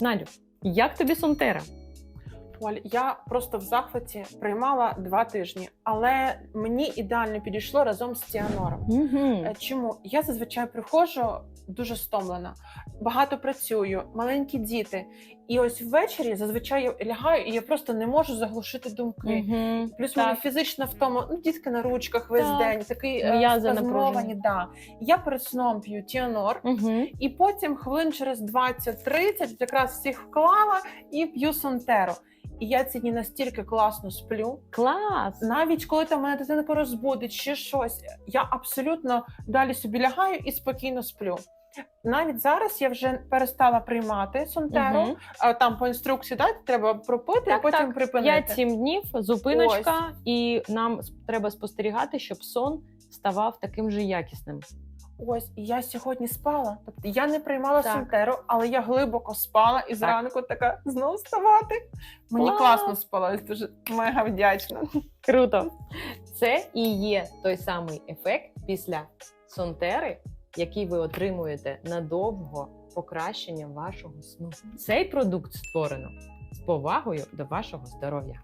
Надю, як тобі Сонтера? Оль, я просто в захваті приймала два тижні, але мені ідеально підійшло разом з Тіанором. Mm -hmm. Чому я зазвичай приходжу дуже стомлена, багато працюю, маленькі діти. І ось ввечері зазвичай я лягаю, і я просто не можу заглушити думки. Угу. Плюс Так. мене фізична втома, ну дітки на ручках весь Так. день, такий е, спазмовані. Да. Я перед сном п'ю Тіанор, Угу. і потім хвилин через 20-30 якраз всіх вклала і п'ю Сонтеро. І я ці дні настільки класно сплю. Клас! Навіть коли там мене дитинка розбудить чи щось, я абсолютно далі собі лягаю і спокійно сплю. Навіть зараз я вже перестала приймати Сонтеро. Мгм. А там по інструкції да, треба пропити, а Так, потім так. припинити. 5-7 днів, зупиночка, і нам треба спостерігати, щоб сон ставав таким же якісним. Ось і я сьогодні спала. Тобто я не приймала Так. Сонтеро, але я глибоко спала і зранку така знову вставати. Мені Клас! класно спалось, дуже мега вдячна. Круто! Це і є той самий ефект після сонтери, який ви отримуєте надовго покращення вашого сну. Цей продукт створено з повагою до вашого здоров'я.